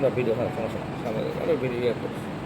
না ভিডিও হ্যাঁ সমস্যা সামনে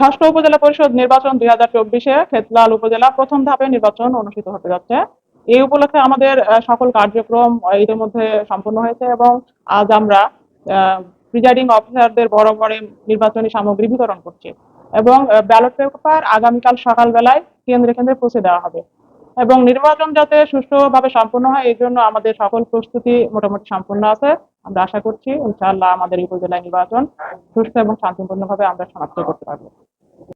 ষষ্ঠ উপজেলা পরিষদ নির্বাচন দুই হাজার চব্বিশে খেতলাল উপজেলা প্রথম ধাপে নির্বাচন অনুষ্ঠিত হতে যাচ্ছে। এই উপলক্ষে আমাদের সকল কার্যক্রম ইতিমধ্যে সম্পন্ন হয়েছে এবং আজ আমরা প্রিজাইডিং অফিসারদের বড় নির্বাচনী সামগ্রী বিতরণ করছি এবং ব্যালট পেপার আগামীকাল সকালবেলায় কেন্দ্রে কেন্দ্রে পৌঁছে দেওয়া হবে এবং নির্বাচন যাতে সুষ্ঠুভাবে সম্পন্ন হয়, এই জন্য আমাদের সকল প্রস্তুতি মোটামুটি সম্পূর্ণ আছে। আমরা আশা করছি, ইনশাআল্লাহ আমাদের এই উপজেলায় নির্বাচন সুস্থ এবং শান্তিপূর্ণভাবে আমরা সমাপ্ত করতে পারব।